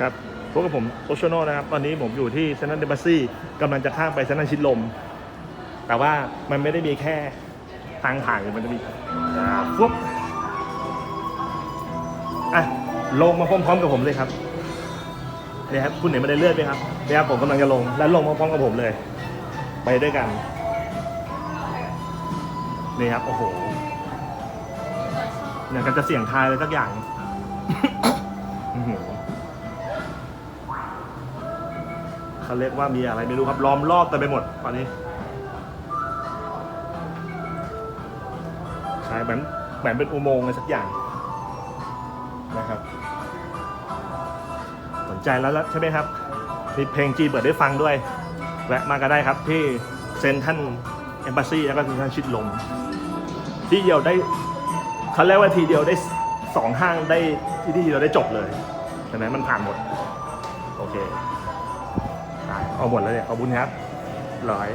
ครับพบกับผมโอชโนนะครับ ตอนนี้ผมอยู่ที่เซนต์เดบัสซี่กำลังจะข้ามไปเซนต์ชิดลม แต่ว่ามันไม่ได้มีแค่ทางผ่านมันจะมีอ่าฟุบอะลงมาพร้อมๆกับผมเลยครับเนี่ยครับคุณเห็นบันได้เลือนไหมครับเนี่ยครับผมกำลังจะลงและลงมาพร้อมกับผมเลย ไปด้วยกันนี่ครับโอ้โหเนี่ยกันจะเสี่ยงทายอะไรสักอย่าง เขาเรียกว่ามีอะไรไม่รู้ครับล้อมรอบเต็มไปหมดตอนนี้ใช่เหมือนเหมือนเป็นอุโมงค์อะไรสักอย่างนะครับ สนใจแล้วใช่ไหมครับมีเพลงจีเปิดได้ฟังด้วย แวะมาก็ได้ครับที่เซนทันเอมบ s ซีแล้วก็เซนทันชิดลม ที่เดียวได้เขาเรียกว่าทีเดียวได้สองห้างได้ที่ที่เดียวได้จบเลยใช่ไหมมันผ่านหมด โอเค เอาหมดแล้วเนี่ยขอบคุณครับร้อย